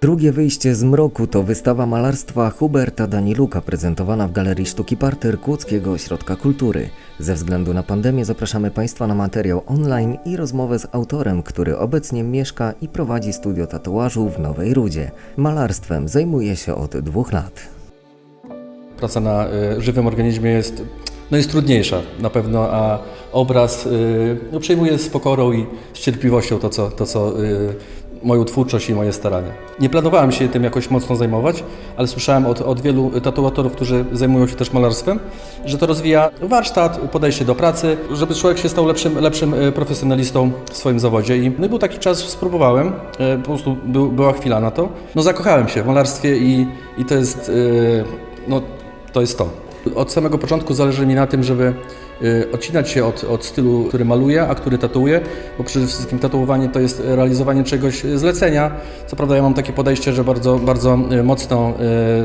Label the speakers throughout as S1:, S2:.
S1: Drugie wyjście z mroku to wystawa malarstwa Huberta Daniluka prezentowana w Galerii Sztuki Parter Kłodzkiego Ośrodka Kultury. Ze względu na pandemię zapraszamy Państwa na materiał online i rozmowę z autorem, który obecnie mieszka i prowadzi studio tatuażu w Nowej Rudzie. Malarstwem zajmuje się od dwóch lat.
S2: Praca na y, żywym organizmie jest, no jest trudniejsza na pewno, a obraz y, no, przejmuje z pokorą i z cierpliwością to, co, to, co y, moją twórczość i moje starania. Nie planowałem się tym jakoś mocno zajmować, ale słyszałem od, od wielu tatuatorów, którzy zajmują się też malarstwem, że to rozwija warsztat, podejście do pracy, żeby człowiek się stał lepszym, lepszym y, profesjonalistą w swoim zawodzie. I, no był taki czas, spróbowałem, y, po prostu był, była chwila na to. No zakochałem się w malarstwie i, i to jest... y, no, to jest to. Od samego początku zależy mi na tym, żeby y, odcinać się od, od stylu, który maluję, a który tatuję, bo przede wszystkim tatuowanie to jest realizowanie czegoś zlecenia. Co prawda ja mam takie podejście, że bardzo, bardzo y, mocno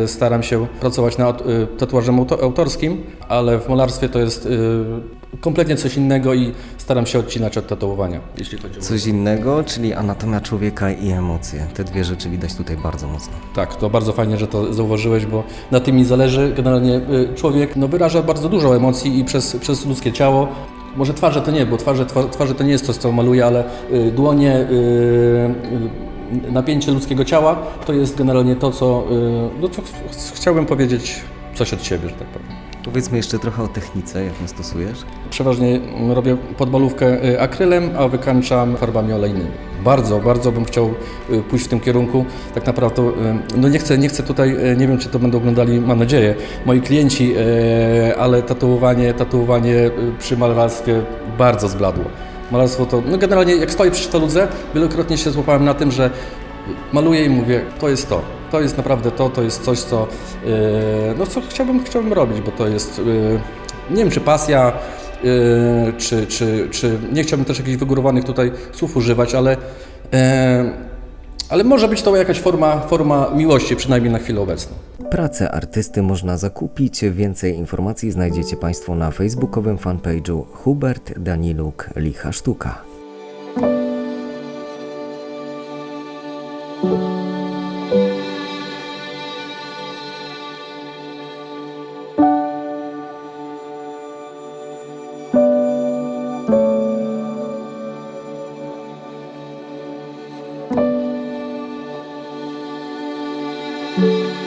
S2: y, staram się pracować nad y, tatuażem auto, autorskim, ale w malarstwie to jest kompletnie coś innego i staram się odcinać od tatuowania, jeśli chodzi o...
S1: Coś innego, czyli anatomia człowieka i emocje. Te dwie rzeczy widać tutaj bardzo mocno.
S2: Tak, to bardzo fajnie, że to zauważyłeś, bo na tym mi zależy. Generalnie y, człowiek no, wyraża bardzo dużo emocji i przez, przez ludzkie ciało. Może twarze to nie, bo twarze, twa- twarze to nie jest to, co maluje, ale y, dłonie, y, y, napięcie ludzkiego ciała to jest generalnie to, co, y, no, co ch- chciałbym powiedzieć coś od siebie, że tak powiem.
S1: Powiedzmy jeszcze trochę o technice, jaką stosujesz.
S2: Przeważnie robię podmalówkę y, akrylem, a wykańczam farbami olejnymi. Bardzo, bardzo bym chciał y, pójść w tym kierunku. Tak naprawdę, y, no nie chcę, nie chcę tutaj, nie wiem czy to będą oglądali, mam nadzieję, moi klienci, ale tatuowanie, tatuowanie przy malarstwie bardzo zbladło. Malarstwo to, no generalnie jak stoję przy sztaludze, wielokrotnie się złapałem na tym, że maluję i mówię, to jest to. To jest naprawdę to, to jest coś, co, yy, no, co chciałbym, chciałbym robić, bo to jest, yy, nie wiem, czy pasja, yy, czy, czy, czy nie chciałbym też jakichś wygórowanych tutaj słów używać, ale, ale może być to jakaś forma, forma miłości, przynajmniej na chwilę obecną.
S1: Pracę artysty można zakupić. Więcej informacji znajdziecie Państwo na facebookowym fanpage'u Hubert Daniluk Licha Sztuka. thank you.